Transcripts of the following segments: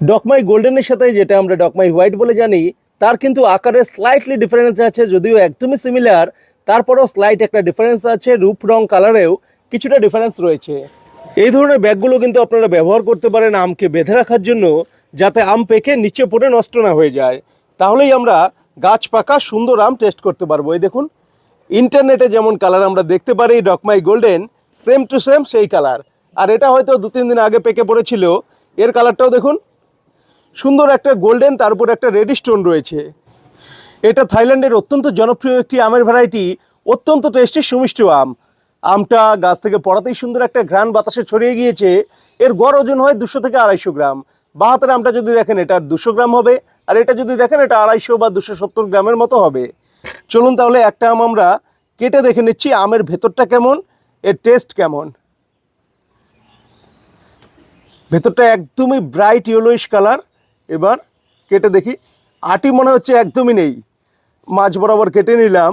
ডকমাই গোল্ডেনের সাথে, যেটা আমরা ডকমাই হোয়াইট বলে জানি, তার কিন্তু আকারে স্লাইটলি ডিফারেন্স আছে, যদিও একদমই সিমিলার তারপরেও স্লাইট একটা ডিফারেন্স আছে, রূপ, রং কালারেও কিছুটা ডিফারেন্স রয়েছে। এই ধরনের ব্যাগগুলো কিন্তু আপনারা ব্যবহার করতে পারেন আমকে বেঁধে রাখার জন্য, যাতে আম পেকে নিচে পড়ে নষ্ট না হয়ে যায়। তাহলেই আমরা গাছ পাকা, সুন্দর আম টেস্ট করতে পারব। এই দেখুন ইন্টারনেটে যেমন কালার আমরা দেখতে পারি, ডকমাই গোল্ডেন সেম টু সেম সেই কালার আর এটা হয়তো দু তিন দিন আগে পেকে পড়েছিল। এর কালারটাও দেখুন সুন্দর একটা গোল্ডেন তার উপর একটা রেড স্টোন রয়েছে। এটা থাইল্যান্ডের অত্যন্ত জনপ্রিয় একটি আমের ভ্যারাইটি অত্যন্ত টেস্টি সুমিষ্ট আম। আমটা গাছ থেকে পড়াতেই সুন্দর একটা ঘ্রাণ বাতাসে ছড়িয়ে গিয়েছে। এর গড় ওজন হয় দুশো থেকে আড়াইশো গ্রাম। বা হাতের আমটা যদি দেখেন এটা দুশো গ্রাম হবে। আর এটা যদি দেখেন, এটা আড়াইশো বা দুশো সত্তর গ্রামের মতো হবে। চলুন তাহলে একটা আম আমরা কেটে দেখে নিচ্ছি, আমের ভেতরটা কেমন, এর টেস্ট কেমন। ভেতরটা একদমই ব্রাইট ইয়েলোইশ কালার এবার কেটে দেখি। আটি মনে হচ্ছে একদমই নেই। মাছ বরাবর কেটে নিলাম।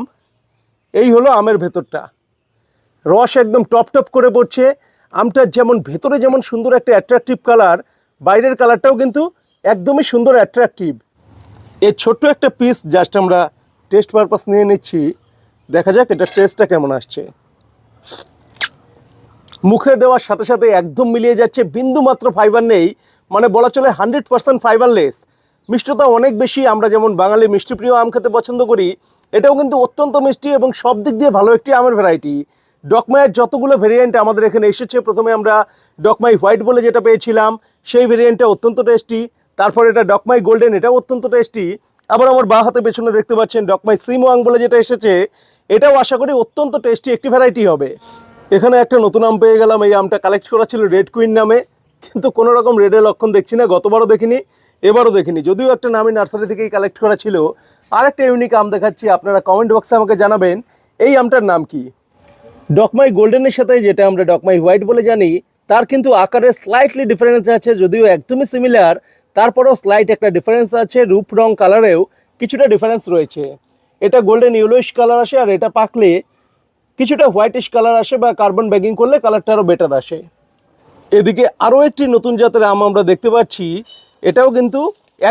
এই হলো আমের ভেতরটা। রস একদম টপ টপ করে পড়ছে। আমটার যেমন ভেতরে যেমন সুন্দর একটা অ্যাট্রাকটিভ কালার বাইরের কালারটাও কিন্তু একদমই সুন্দর অ্যাট্রাকটিভ এর ছোট্ট একটা পিস জাস্ট আমরা টেস্ট পারপাস নিয়ে নিচ্ছি। দেখা যাক এটা টেস্টটা কেমন আসছে। মুখে দেওয়ার সাথে সাথে একদম মিলিয়ে যাচ্ছে বিন্দু মাত্র ফাইবার নেই। মানে বলা চলে হান্ড্রেড পার্সেন্ট ফাইবারলেস মিষ্টতা অনেক বেশি, আমরা যেমন বাঙালি মিষ্টিপ্রিয় আম খেতে পছন্দ করি, এটাও কিন্তু অত্যন্ত মিষ্টি এবং সব দিক দিয়ে ভালো একটি আমের ভ্যারাইটি ডকমাইয়ের যতগুলো ভেরিয়েন্ট আমাদের এখানে এসেছে, প্রথমে আমরা ডকমাই হোয়াইট বলে যেটা পেয়েছিলাম, সেই ভেরিয়েন্টটা অত্যন্ত টেস্টি তারপর এটা ডকমাই গোল্ডেন, এটাও অত্যন্ত টেস্টি আবার আমার বাঁ হাতে পেছনে দেখতে পাচ্ছেন ডকমাই সিমোয়াং বলে যেটা এসেছে, এটাও আশা করি অত্যন্ত টেস্টি একটি ভ্যারাইটি হবে। এখানে একটা নতুন আম পেয়ে গেলাম, এই আমটা কালেক্ট করা ছিল রেড কুইন নামে। কিন্তু কোনো রকম রেডের লক্ষণ দেখছি না, গতবারও দেখিনি, এবারও দেখিনি। যদিও একটা নামি নার্সারি থেকেই কালেক্ট করা ছিল আর একটা ইউনিক আম দেখাচ্ছি, আপনারা কমেন্ট বক্সে আমাকে জানাবেন, এই আমটার নাম কি? ডকমাই গোল্ডেনের সাথে যেটা আমরা ডকমাই হোয়াইট বলে জানি, তার কিন্তু আকারে স্লাইটলি ডিফারেন্স আছে, যদিও একদমই সিমিলার তারপরেও স্লাইট একটা ডিফারেন্স আছে, রূপ রং কালারেও কিছুটা ডিফারেন্স রয়েছে। এটা গোল্ডেন ইয়েলোইশ কালার আসে আর এটা পাকলে কিছুটা হোয়াইটিশ কালার আসে বা কার্বন ব্যাগিং করলে কালারটা আরও বেটার আসে। এদিকে আরও একটি নতুন জাতের আম আমরা দেখতে পাচ্ছি, এটাও কিন্তু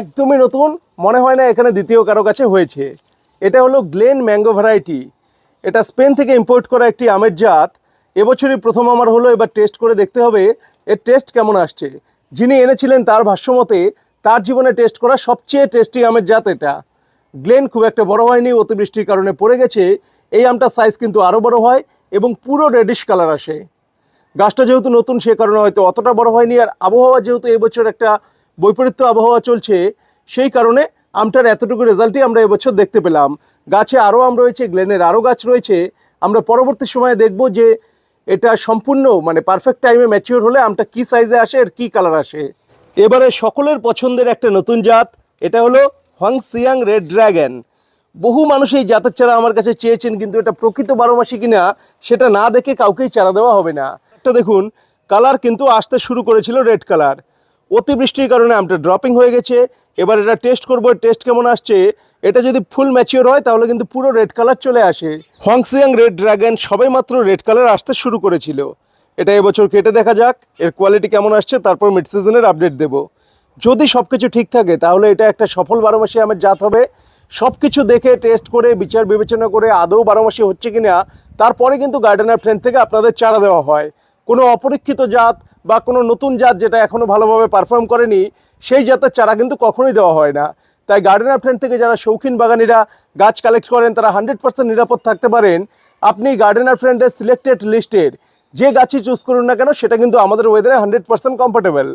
একদমই নতুন, মনে হয় না এখানে দ্বিতীয় কারও কাছে হয়েছে। এটা হলো গ্লেন ম্যাঙ্গো ভ্যারাইটি। এটা স্পেন থেকে ইম্পোর্ট করা একটি আমের জাত। এবছরই প্রথম আমার হলো, এবার টেস্ট করে দেখতে হবে, এর টেস্ট কেমন আসছে। যিনি এনেছিলেন তার ভাষ্যমতে, তার জীবনে টেস্ট করা সবচেয়ে টেস্টি আমের জাত এটা। গ্লেন খুব একটা বড় হয়নি, অতিবৃষ্টির কারণে পড়ে গেছে এই আমটার সাইজ কিন্তু আরও বড় হয় এবং পুরো রেডিশ কালার আসে। গাছটা যেহেতু নতুন, সে কারণে হয়তো অতটা বড় হয়নি। আর আবহাওয়া যেহেতু এবছর একটা বৈপরীত্য আবহাওয়া চলছে, সেই কারণে আমটার এতটুকু রেজাল্টই আমরা এবছর দেখতে পেলাম। গাছে আরও আম রয়েছে, গ্লেনের আরও গাছ রয়েছে। আমরা পরবর্তী সময়ে দেখব যে এটা সম্পূর্ণ মানে পারফেক্ট টাইমে ম্যাচিওর হলে আমটা কি সাইজে আসে আর কি কালার আসে। এবারে সকলের পছন্দের একটা নতুন জাত, এটা হলো হংসিয়াং রেড ড্র্যাগন বহু মানুষ এই জাতের চারা আমার কাছে চেয়েছেন, কিন্তু এটা প্রকৃত বারো মাসি কিনা সেটা না দেখে কাউকেই চারা দেওয়া হবে না। একটা দেখুন, কালার কিন্তু আসতে শুরু করেছিল রেড কালার। অতিবৃষ্টির কারণে আমটা ড্রপিং হয়ে গেছে। এবার এটা টেস্ট করব টেস্ট কেমন আসছে? এটা যদি ফুল ম্যাচিওর হয়, তাহলে কিন্তু পুরো রেড কালার চলে আসে। হংসিয়াং রেড ড্রাগন সবাই মাত্র রেড কালার আসতে শুরু করেছিল। এটা এবছর কেটে দেখা যাক, এর কোয়ালিটি কেমন আসছে, তারপর মিড সিজনের আপডেট দেব। যদি সব কিছু ঠিক থাকে, তাহলে এটা একটা সফল বারোমাসি আমার জাত হবে। সব কিছু দেখে টেস্ট করে, বিচার বিবেচনা করে আদৌ বারোমাসি হচ্ছে কিনা, তারপরে কিন্তু গার্ডেনার ফ্রেন্ড থেকে আপনাদের চারা দেওয়া হয়। কোনো অপরীক্ষিত জাত বা কোনো নতুন জাত যেটা এখনও ভালোভাবে পারফর্ম করেনি, সেই জাতের চারা কিন্তু কখনোই দেওয়া হয় না। তাই গার্ডেনার ফ্রেন্ড থেকে যারা শৌখিন বাগানিরা গাছ কালেক্ট করেন, তারা হান্ড্রেড পার্সেন্ট নিরাপদ থাকতে পারেন। আপনি গার্ডেনার ফ্রেন্ডের সিলেক্টেড লিস্টের যে গাছই চুজ করুন না কেন, সেটা কিন্তু আমাদের ওয়েদারে হান্ড্রেড পার্সেন্ট কমফোর্টেবল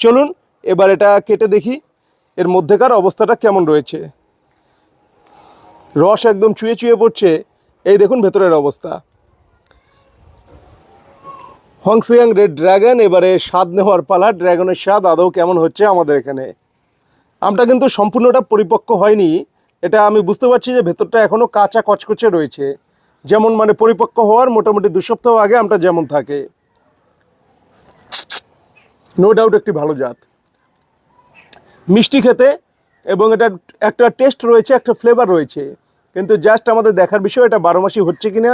চলুন, এবার এটা কেটে দেখি, এর মধ্যেকার অবস্থাটা কেমন রয়েছে। রস একদম চুয়ে চুয়ে পড়ছে। এই দেখুন ভেতরের অবস্থা। হংসিয়াং রেড ড্রাগন, এবারে স্বাদ নেওয়ার পালা। ড্রাগনের স্বাদ আদৌ কেমন হচ্ছে আমাদের এখানে? আমটা কিন্তু সম্পূর্ণটা পরিপক্ক হয়নি। এটা আমি বুঝতে পারছি যে ভেতরটা এখনও কাঁচা কচকচে রয়েছে। যেমন মানে পরিপক্ক হওয়ার মোটামুটি দু সপ্তাহ আগে আমটা যেমন থাকে। নো ডাউট একটি ভালো জাত। মিষ্টি খেতে এবং এটা একটা টেস্ট রয়েছে, একটা ফ্লেভার রয়েছে। কিন্তু জাস্ট আমাদের দেখার বিষয় এটা বারো মাসই হচ্ছে কিনা,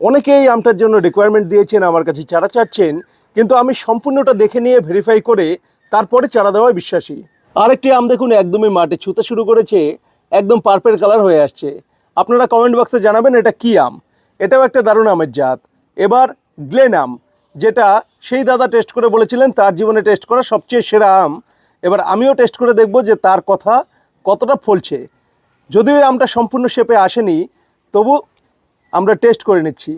অনেকেই আমটার জন্য রিকোয়ারমেন্ট দিয়েছেন, আমার কাছে চারা চাচ্ছেন, কিন্তু আমি সম্পূর্ণটা দেখে নিয়ে ভেরিফাই করে তারপরে চারা দেওয়ায় বিশ্বাসী। আরেকটি আম দেখুন একদমই মাটি ছুতে শুরু করেছে, একদম পার্পেল কালার হয়ে আসছে। আপনারা কমেন্ট বক্সে জানাবেন এটা কি আম। এটাও একটা দারুণ আমের জাত। এবার গ্লেন আম, যেটা সেই দাদা টেস্ট করে বলেছিলেন, তার জীবনে টেস্ট করা সবচেয়ে সেরা আম। এবার আমিও টেস্ট করে দেখব যে তার কথা কতটা ফলছে। যদিও আমটা সম্পূর্ণ শেপে আসেনি, তবু আমরা টেস্ট করে নিচ্ছি।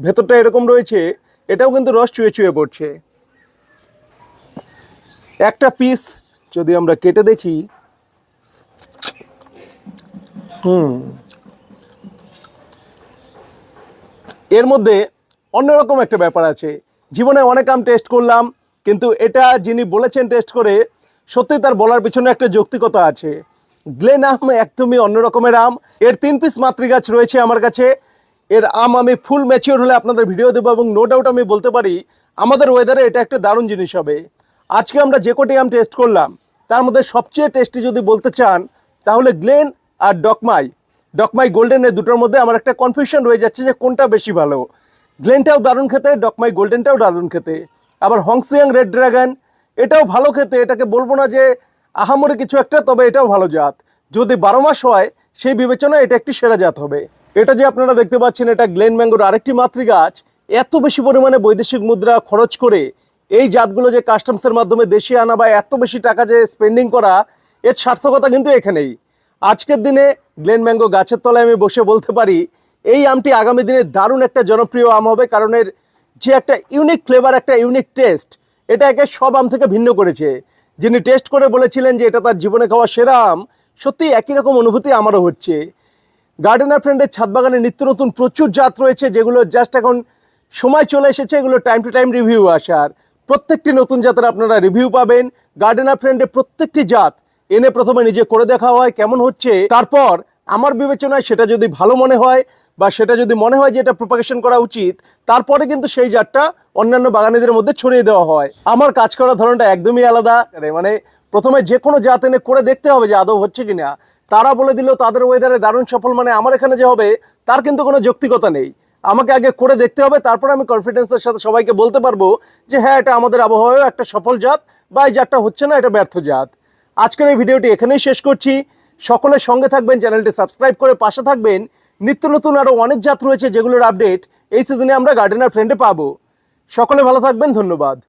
ভেতরটা এরকম রয়েছে, এটাও কিন্তু রস চুয়ে চুয়ে পড়ছে। একটা পিস যদি আমরা কেটে দেখি, হুম, এর মধ্যে অন্যরকম একটা ব্যাপার আছে। জীবনে অনেক আম টেস্ট করলাম, কিন্তু এটা যিনি বলেছেন টেস্ট করে সত্যি তার বলার পিছনে একটা যৌক্তিকতা আছে। গ্লেন আম, একদমই অন্য রকমের আম। এর তিন পিস মাতৃগাছ রয়েছে আমার কাছে। এর আম আমি ফুল ম্যাচিওর হলে আপনাদের ভিডিও দেবো এবং নো ডাউট আমি বলতে পারি, আমাদের ওয়েদারে এটা একটা দারুণ জিনিস হবে। আজকে আমরা যে কোটি আম টেস্ট করলাম, তার মধ্যে সবচেয়ে টেস্টি যদি বলতে চান, তাহলে গ্লেন আর ডকমাই। ডকমাই গোল্ডেন এই দুটোর মধ্যে আমার একটা কনফিউশন রয়ে যাচ্ছে যে কোনটা বেশি ভালো। গ্লেনটাও দারুণ খেতে, ডকমাই গোল্ডেনটাও দারুণ খেতে। আবার হংসিয়াং রেড ড্রাগন, এটাও ভালো খেতে। এটাকে বলব না যে আহামরি কিছু একটা, তবে এটাও ভালো জাত। যদি বারো মাস হয়, সেই বিবেচনায় এটা একটি সেরা জাত হবে। এটা যে আপনারা দেখতে পাচ্ছেন, এটা গ্লেন ম্যাঙ্গোর আরেকটি মাতৃগাছ। এত বেশি পরিমাণে বৈদেশিক মুদ্রা খরচ করে এই জাতগুলো যে কাস্টমসের মাধ্যমে দেশে আনা বা এত বেশি টাকা যে স্পেন্ডিং করা, এর সার্থকতা কিন্তু এখানেই। আজকের দিনে গ্লেন ম্যাঙ্গো গাছের তলায় আমি বসে বলতে পারি, এই আমটি আগামী দিনে দারুণ একটা জনপ্রিয় আম হবে, কারণ এর যে একটা ইউনিক ফ্লেভার একটা ইউনিক টেস্ট এটা একে সব আম থেকে ভিন্ন করেছে। যিনি টেস্ট করে বলেছিলেন যে এটা তার জীবনে খাওয়া সেরা আম সত্যি একই রকম অনুভূতি আমারও হচ্ছে। গার্ডেনার ফ্রেন্ডের ছাদ বাগানে নিত্য নতুন প্রচুর জাত রয়েছে, যেগুলো জাস্ট এখন সময় চলে এসেছে, এগুলো টাইম টু টাইম রিভিউ আসার। প্রত্যেকটি নতুন জাতের আপনারা রিভিউ পাবেন। গার্ডেনার ফ্রেন্ডের প্রত্যেকটি জাত এনে প্রথমে নিজে করে দেখা হয় কেমন হচ্ছে। তারপর আমার বিবেচনায় সেটা যদি ভালো মনে হয় বা সেটা যদি মনে হয় যে এটা প্রোপাগেশন করা উচিত, তারপরে কিন্তু সেই জাতটা অন্যান্য বাগানীদের মধ্যে ছড়িয়ে দেওয়া হয়। আমার কাজ করার ধরনটা একদমই আলাদা। মানে প্রথমে যে কোনো জাত এনে করে দেখতে হবে যে আদৌ হচ্ছে কিনা। তারা বলে দিল, তাদের ওয়েদারে দারুণ সফল মানে আমার এখানে যে হবে, তার কিন্তু কোনো যৌক্তিকতা নেই। আমাকে আগে করে দেখতে হবে, তারপরে আমি কনফিডেন্সের সাথে সবাইকে বলতে পারব যে হ্যাঁ এটা আমাদের আবহাওয়ায় একটা সফল জাত বা এই জাতটা হচ্ছে না, এটা ব্যর্থ জাত। আজকের এই ভিডিওটি এখানেই শেষ করছি। সকলের সঙ্গে থাকবেন, চ্যানেলটি সাবস্ক্রাইব করে পাশে থাকবেন। নিত্য নতুন আরও অনেক জাত রয়েছে যেগুলোর আপডেট এই সিজনে আমরা গার্ডেনার ফ্রেন্ডে পাবো। সকলে ভালো থাকবেন, ধন্যবাদ।